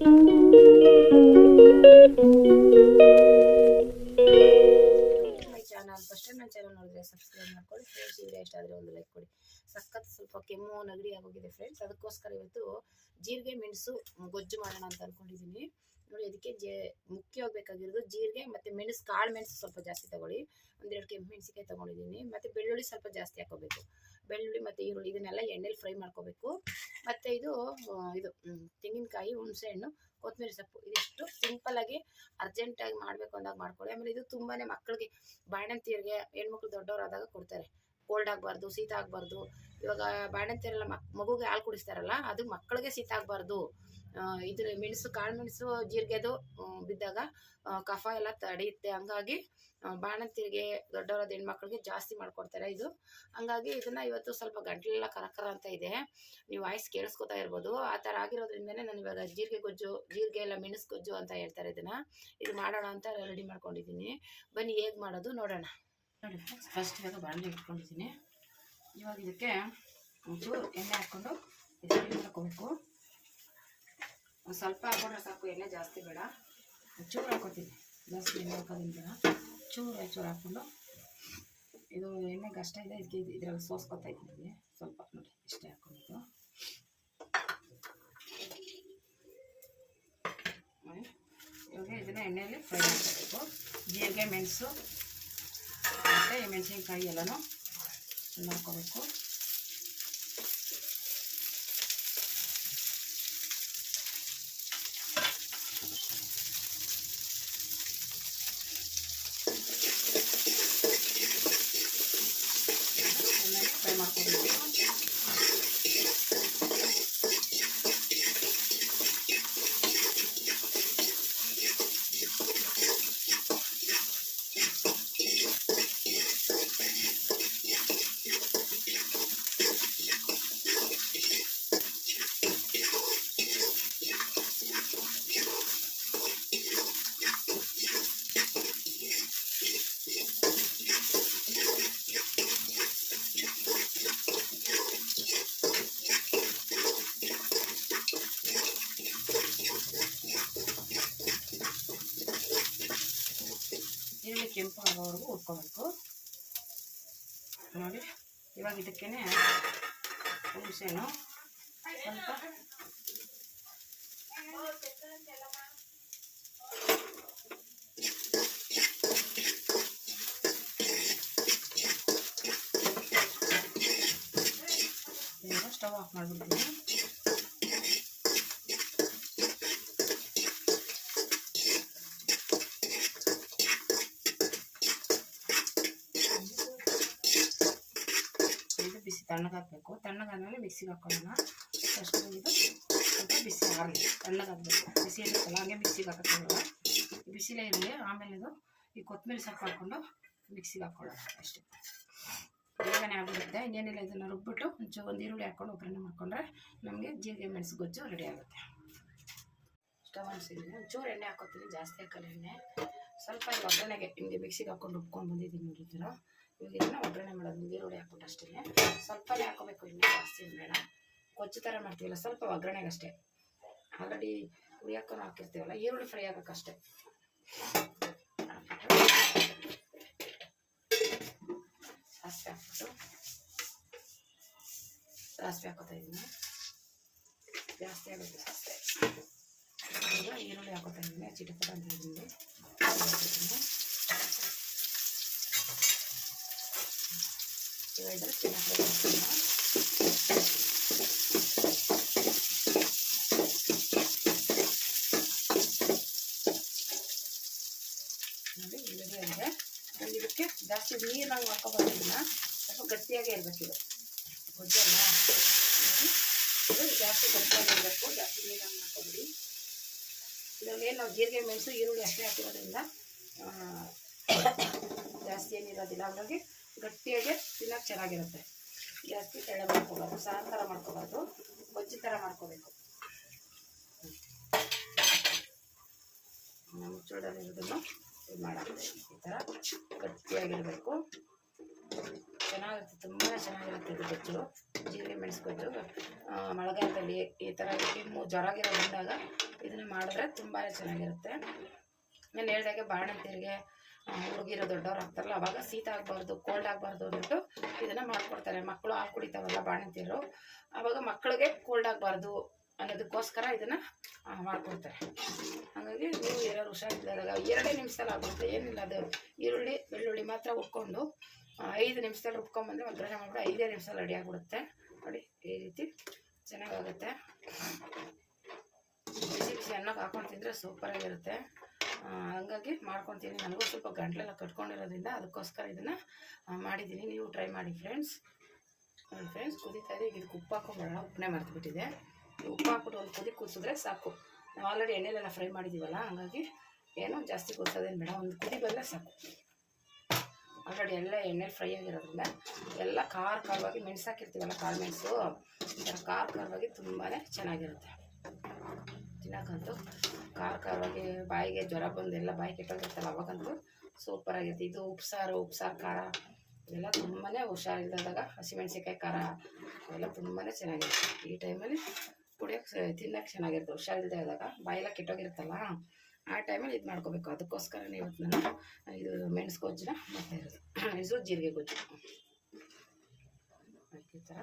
My first time ನನ್ನ ನೋಡಿದ್ರೆ subscribe ಮಾಡ್ಕೊಳ್ಳಿ. ಫ್ರೆಂಡ್ಸ್ ವಿಡಿಯೋ ಇಷ್ಟ ಆದರೆ ಒಂದು ಲೈಕ್ ಕೊಡಿ. ಸಖತ್ ಸ್ವಲ್ಪ ಕೆಮ್ಮು, ನೆಗಡಿ ಆಗೋಗಿದೆ ಫ್ರೆಂಡ್ಸ್ ಅದಕ್ಕೋಸ್ಕರ ಇವತ್ತು ಜೀರಿಗೆ, ಮೆಣಸು, ಗೊಜ್ಜು ಮಾಡೋಣ ಅಂತ ಅನ್ಕೊಂಡಿದ್ದೀನಿ ನೋಡಿ, ಅದಕ್ಕೆ ಜೇ, ಮುಖ್ಯವಾಗಿ ಬೇಕಾಗಿರೋದು ಜೀರಿಗೆ ಮತ್ತು ಮೆಣಸು, ಕಾಳು ಮೆಣಸು ಸ್ವಲ್ಪ ಜಾಸ್ತಿ ತಗೊಳ್ಳಿ. ಒಂದೆರಡು ಕೆಂಪು ಮೆಣಸಿಕಾಯಿ ತೊಗೊಂಡಿದ್ದೀನಿ. ಮತ್ತು ಬೆಳ್ಳುಳ್ಳಿ ಸ್ವಲ್ಪ ಜಾಸ್ತಿ ಹಾಕೋಬೇಕು ಬೆಳ್ಳುಳ್ಳಿ ಮತ್ತು ಈರುಳ್ಳಿ ಇದನ್ನೆಲ್ಲ ಎಣ್ಣೆಲಿ ಫ್ರೈ ಮಾಡ್ಕೋಬೇಕು. ಮತ್ತು ಇದು ಇದು ತೆಂಗಿನಕಾಯಿ ತೆಂಗಿನಕಾಯಿ ಹುಣಸೆಹಣ್ಣು ಕೊತ್ತಂಬರಿ ಸೊಪ್ಪು ಇದಿಷ್ಟು ಸಿಂಪಲಾಗಿ ಅರ್ಜೆಂಟಾಗಿ ಮಾಡಬೇಕು ಅಂದಾಗ ಮಾಡ್ಕೊಳ್ಳಿ. ಆಮೇಲೆ ಇದು ತುಂಬಾ ಮಕ್ಕಳಿಗೆ ಬಾಣಂತಿಯರಿಗೆ ಹೆಣ್ಮಕ್ಳು ದೊಡ್ಡವರಾದಾಗ ಕೊಡ್ತಾರೆ. ಕೋಲ್ಡ್ ಆಗಬಾರ್ದು, ಶೀತ ಆಗಬಾರ್ದು. ಇವಾಗ ಬಾಣಂತಿಯರೆಲ್ಲ ಮಕ್, ಮಗುಗೆ ಹಾಲು ಕುಡಿಸ್ತಾರಲ್ಲ, ಅದು ಮಕ್ಕಳಿಗೆ ಶೀತ ಆಗಬಾರ್ದು. ಇದ್ರ ಮೆಣಸು, ಕಾಳು ಮೆಣಸು, ಜೀರಿಗೆದು ಬಿದ್ದಾಗ ಕಫ ಎಲ್ಲ ತಡೆಯುತ್ತೆ. ಹಂಗಾಗಿ ಬಾಣಂತಿರಿಗೆ ದೊಡ್ಡವರಾದ ಹೆಣ್ಮಕ್ಳಿಗೆ ಜಾಸ್ತಿ ಮಾಡಿಕೊಡ್ತಾರೆ ಇದು. ಹಂಗಾಗಿ ಇದನ್ನ ಇವತ್ತು ಸ್ವಲ್ಪ ಗಂಟಲೆಲ್ಲ ಕರಕರ ಅಂತ ಇದೆ. ನೀವು ವಾಯ್ಸ್ ಕೇಳಿಸ್ಕೊತಾ ಇರ್ಬೋದು. ಆ ಥರ ಆಗಿರೋದ್ರಿಂದನೇ ನಾನು ಇವಾಗ ಜೀರಿಗೆ ಗೊಜ್ಜು, ಜೀರಿಗೆ ಎಲ್ಲ ಮೆಣಸು ಗೊಜ್ಜು ಅಂತ ಹೇಳ್ತಾರೆ ಇದನ್ನ ಇದು ಮಾಡೋಣ ಅಂತ ರೆಡಿ ಮಾಡ್ಕೊಂಡಿದ್ದೀನಿ. ಬನ್ನಿ, ಹೇಗೆ ಮಾಡೋದು ನೋಡೋಣ. ನೋಡಿ ಫಸ್ಟ್ ಇವಾಗ ಬಾಣಲೆ ಇಟ್ಕೊಂಡಿದ್ದೀನಿ. ಇವಾಗ ಇದಕ್ಕೆ ಒಂಚೂರು ಎಣ್ಣೆ ಹಾಕ್ಕೊಂಡು ಮಾಡ್ಕೋಬೇಕು ಒಂದು ಸ್ವಲ್ಪ ಹಾಕೊಂಡ್ರೆ ಸಾಕು, ಎಣ್ಣೆ ಜಾಸ್ತಿ ಬೇಡ. ಚೂರು ಹಾಕೋತೀನಿ. ಜಾಸ್ತಿ ಎಣ್ಣೆ ಹಾಕೋದ್ರಿಂದ ಚೂರು ಚೂರು ಹಾಕ್ಕೊಂಡು ಇದು ಎಣ್ಣೆಗೆ ಅಷ್ಟೇ ಇದೆ, ಇದಕ್ಕೆ ಇದರಲ್ಲಿ ಸೋಸ್ಕೊತಾ ಇದ್ದೀನಿ. ಸ್ವಲ್ಪ ನೋಡಿ, ಇಷ್ಟೇ ಹಾಕೊಂಡಿದ್ದು. ಇವಾಗ ಇದನ್ನ ಎಣ್ಣೆಯಲ್ಲಿ ಫ್ರೈ ಮಾಡ್ಕೋಬೇಕು. ಜೀರಿಗೆ, ಮೆಣಸು, ಮತ್ತು ಮೆಣಸಿನ್ಕಾಯಿ ಎಲ್ಲನೂ ನೋಡ್ಕೋಬೇಕು ಎಣ್ಣೆಲಿ ಫ್ರೈ ಮಾಡ್ಕೋಬೇಕು ಈರುಳ್ಳಿ ಕೆಂಪು ಆಗೋವರೆಗೂ ಹುರ್ಕೋಬೇಕು ನೋಡಿ ಇವಾಗ ಇದಕ್ಕೇನೆ ಹುಣಸೆಹಣ್ಣು ಸ್ವಲ್ಪ ಇವಾಗ ಸ್ಟವ್ ಆಫ್ ಮಾಡಿಬಿಡ್ತೀನಿ ತಣ್ಣಗಾಕಬೇಕು. ತಣ್ಣಗಾದ್ಮೇಲೆ ಮಿಕ್ಸಿಗೆ ಹಾಕೊಳ್ಳೋಣ. ಫಸ್ಟ್ ಇದು ಸ್ವಲ್ಪ ಬಿಸಿ ಆಗಲಿ. ತಣ್ಣಗಾಗಬೇಕು. ಬಿಸಿ ಇರುತ್ತಲ್ಲ ಹಾಗೆ ಮಿಕ್ಸಿಗೆ ಹಾಕೋಕ್ಕಾಗಲ್ಲ ಬಿಸಿಲೇ ಇರಲಿ. ಆಮೇಲೆ ಇದು ಈ ಕೊತ್ತಂಬರಿ ಸೊಪ್ಪು ಹಾಕ್ಕೊಂಡು ಮಿಕ್ಸಿಗೆ ಹಾಕ್ಕೊಳ್ಳೋಣ ಅಷ್ಟೇ. ಬೇಗನೆ ಆಗಿರುತ್ತೆ ಇನ್ನೇನಿಲ್ಲ, ಇದನ್ನು ರುಬ್ಬಿಟ್ಟು ಒಂಚೂರು ಒಂದು ಈರುಳ್ಳಿ ಹಾಕ್ಕೊಂಡು ಒಗ್ಗರಣೆ ಮಾಡಿಕೊಂಡ್ರೆ ನಮಗೆ ಜೀರಿಗೆ ಮೆಣಸು ಗೊಜ್ಜು ರೆಡಿ ಆಗುತ್ತೆ. ಸ್ಟವ್ ಅನಿಸಿದ್ದೀನಿ ಒಂಚೂರು ಎಣ್ಣೆ ಹಾಕೋತೀನಿ ಜಾಸ್ತಿ ಹಾಕಲ್ಲ ಎಣ್ಣೆ. ಸ್ವಲ್ಪ ಒಗ್ಗರಣೆಗೆ ನಿಮಗೆ ಮಿಕ್ಸಿಗೆ ಹಾಕ್ಕೊಂಡು ರುಬ್ಕೊಂಡು ಬಂದಿದ್ದೀನಿ ನೋಡಿದ್ದೀರ? ಇದನ್ನ ಒಗ್ಗರಣೆ ಮಾಡೋದು, ಈರುಳ್ಳಿ ಹಾಕ್ಬಿಟ್ಟು ಅಷ್ಟೇ ಸ್ವಲ್ಪನೇ ಹಾಕೋಬೇಕು ಇನ್ನೂ ಜಾಸ್ತಿ ಬೇಡ. ಕೊಚ್ಚು ಥರ ಮಾಡ್ತೀವಲ್ಲ, ಸ್ವಲ್ಪ ಒಗ್ಗರಣೆಗೆ ಅಷ್ಟೇ ಆಲ್ರೆಡಿ ಉರಿಯಾಕೊಂಡು ಹಾಕಿರ್ತೀವಲ್ಲ, ಈರುಳ್ಳಿ ಫ್ರೈ ಆಗೋಕ್ಕಷ್ಟೇ ಸಾಸಿವೆ ಹಾಕ್ಬಿಟ್ಟು, ಸಾಸಿವೆ ಹಾಕೋತಾ ಇದ್ದೀನಿ. ಜಾಸ್ತಿ ಆಗುತ್ತೆ ಸಾಸಿವೆ. ಈಗ ಈರುಳ್ಳಿ ಹಾಕೋತಾ ಇದ್ದೀನಿ, ಚಿಟಪಟ ಅಂತ ಇದ್ದೀನಿ. ಆಗಿದೆ ಇದಕ್ಕೆ ಜಾಸ್ತಿ ನೀರಾಗಿ ಮಾಡ್ಕೊಬರ್ತಿಲ್ಲ ಸ್ವಲ್ಪ ಗಟ್ಟಿಯಾಗೇ ಇರಬೇಕು ಇದು. ಗೊಜ್ಜಲ್ಲ ಇದು ಜಾಸ್ತಿ ಗಟ್ಟಿಯಾಗಿರಬೇಕು ಜಾಸ್ತಿ ನೀರಾಗಿ ಮಾಡ್ಕೊಬಿಡಿ ಇದರಲ್ಲಿ ಏನು ನಾವು ಜೀರಿಗೆ ಮೆಣಸು ಈರುಳ್ಳಿ ಅಷ್ಟೇ ಹಾಕಿರೋದ್ರಿಂದ ಜಾಸ್ತಿ ಏನಿರೋದಿಲ್ಲ ಹಾಗಾಗಿ ಗಟ್ಟಿಯಾಗಿ ತಿನ್ನೋಕೆ ಚೆನ್ನಾಗಿರುತ್ತೆ. ಜಾಸ್ತಿ ತೆಳ ಮಾಡ್ಕೋಬಾರ್ದು ಸಾರು ಥರ ಮಾಡ್ಕೋಬಾರ್ದು, ಗೊಜ್ಜು ಥರ ಮಾಡ್ಕೋಬೇಕು. ಮುಚ್ಚಳದಲ್ಲಿರೋದನ್ನು ಇದು ಮಾಡೋದು ಈ ಥರ ಗಟ್ಟಿಯಾಗಿರಬೇಕು. ಚೆನ್ನಾಗಿರುತ್ತೆ, ತುಂಬಾ ಚೆನ್ನಾಗಿರುತ್ತೆ ಇದು ಗೊಜ್ಜು. ಜೀರಿಗೆ ಮೆಣಸು ಗೊಜ್ಜು ಮಳೆಗಾಲದಲ್ಲಿ ಈ ಥರ ಕೆಮ್ಮು ಜ್ವರಗಿರೋ ಬಂದಾಗ ಇದನ್ನು ಮಾಡಿದ್ರೆ ತುಂಬಾ ಚೆನ್ನಾಗಿರುತ್ತೆ. ನಾನು ಹೇಳ್ದಾಗೆ ಬಾಣಂತಿರಿಗೆ ಹುಡುಗಿರೋ ದೊಡ್ಡವ್ರು ಆಗ್ತಾರಲ್ಲ, ಅವಾಗ ಶೀತ ಆಗಬಾರ್ದು ಕೋಲ್ಡ್ ಆಗಬಾರ್ದು ಅಂದ್ಬಿಟ್ಟು ಇದನ್ನು ಮಾಡ್ಕೊಡ್ತಾರೆ. ಮಕ್ಕಳು ಹಾಲು ಕುಡಿತಾವಲ್ಲ ಬಾಣಂತಿರು ಅವಾಗ ಮಕ್ಕಳಿಗೆ ಕೋಲ್ಡ್ ಆಗಬಾರ್ದು ಅನ್ನೋದಕ್ಕೋಸ್ಕರ ಇದನ್ನು ಮಾಡ್ಕೊಡ್ತಾರೆ. ಹಾಗಾಗಿ ನೀವು ಯಾರು ಹುಷಾರಿಲ್ಲದಾಗ ಎರಡೇ ನಿಮಿಷದಲ್ಲಿ ಆಗುತ್ತೆ ಏನಿಲ್ಲ ಅದು, ಈರುಳ್ಳಿ, ಬೆಳ್ಳುಳ್ಳಿ ಮಾತ್ರ ಉಟ್ಕೊಂಡು ಐದು ನಿಮಿಷದಲ್ಲಿ ರುಬ್ಕೊಂಬಂದ್ರೆ ಒಗ್ಗರಣೆ ಮಾಡಿಬಿಟ್ಟು ಐದೇ ನಿಮಿಷದಲ್ಲಿ ರೆಡಿ ಆಗಿಬಿಡುತ್ತೆ. ನೋಡಿ, ಈ ರೀತಿ ಚೆನ್ನಾಗಾಗುತ್ತೆ. ಬಿಸಿ ಬಿಸಿ ಅನ್ನಕ್ಕೆ ಹಾಕೊಂಡು ತಿಂದರೆ ಸೂಪರಾಗಿರುತ್ತೆ ಹಂಗಾಗಿ ಮಾಡ್ಕೊತೀನಿ. ನನಗೂ ಸ್ವಲ್ಪ ಗಂಟ್ಲೆಲ್ಲ ಕಟ್ಕೊಂಡಿರೋದ್ರಿಂದ ಅದಕ್ಕೋಸ್ಕರ ಇದನ್ನು ಮಾಡಿದ್ದೀನಿ. ನೀವು ಟ್ರೈ ಮಾಡಿ ಫ್ರೆಂಡ್ಸ್ ಫ್ರೆಂಡ್ಸ್ ಕುದೀತಾ ಇದೆ. ಈಗ ಇದಕ್ಕೆ ಉಪ್ಪು ಹಾಕೊಂಬರೋಣ ಉಪ್ಪನ್ನೇ ಮರೆತುಬಿಟ್ಟಿದೆ. ಉಪ್ಪು ಹಾಕ್ಬಿಟ್ಟು ಒಂದು ಕುದಿ ಕುದಿಸಿದ್ರೆ ಸಾಕು. ನಾವು ಆಲ್ರೆಡಿ ಎಣ್ಣೆಲೆಲ್ಲ ಫ್ರೈ ಮಾಡಿದ್ದೀವಲ್ಲ ಹಂಗಾಗಿ ಏನೋ ಜಾಸ್ತಿ ಕುದಿಸೋದೇನು ಬೇಡ. ಒಂದು ಕುದಿ ಬಂದರೆ ಸಾಕು. ಆಲ್ರೆಡಿ ಎಲ್ಲ ಎಣ್ಣೆಲಿ ಫ್ರೈ ಆಗಿರೋದ್ರಿಂದ ಎಲ್ಲ ಖಾರ ಖಾರವಾಗಿ ಮೆಣಸು ಹಾಕಿರ್ತೀವಲ್ಲ ಕಾಳು ಮೆಣಸು ಖಾರ ಖಾರವಾಗಿ ತುಂಬಾ ಚೆನ್ನಾಗಿರುತ್ತೆ. ತಿನ್ನಕ್ಕಂತೂ ಖಾರ ಖಾರವಾಗಿ ಬಾಯಿಗೆ ಜ್ವರ ಬಂದು ಎಲ್ಲ ಬಾಯಿ ಕೆಟ್ಟೋಗಿರ್ತಲ್ಲ ಅವಾಗಂತೂ ಸೂಪರಾಗಿರುತ್ತೆ ಇದು ಉಪ್ಸಾರು ಉಪ್ಸಾರು ಖಾರ ಇವೆಲ್ಲ ತುಂಬಾ ಹುಷಾರಿಲ್ಲದಾಗ ಹಸಿಮೆಣ್ಸಿಕಾಯಿ ಖಾರ ಎಲ್ಲ ತುಂಬಾ ಚೆನ್ನಾಗಿರುತ್ತೆ. ಈ ಟೈಮಲ್ಲಿ ಕುಡಿಯೋಕೆ ತಿನ್ನೋಕೆ ಚೆನ್ನಾಗಿರುತ್ತೆ. ಹುಷಾರಿಲ್ಲದೆ ಆದಾಗ ಬಾಯೆಲ್ಲ ಕೆಟ್ಟೋಗಿರುತ್ತಲ್ಲ, ಆ ಟೈಮಲ್ಲಿ ಇದು ಮಾಡ್ಕೋಬೇಕು. ಅದಕ್ಕೋಸ್ಕರನೇ ಇವತ್ತು ನಾನು ಇದು ಮೆಣಸು ಗೊಜ್ಜನ್ನ ಮಾಡ್ತಾ ಇರೋದು. ಇದು ಜೀರಿಗೆ ಗೊಜ್ಜು. ಈ ಥರ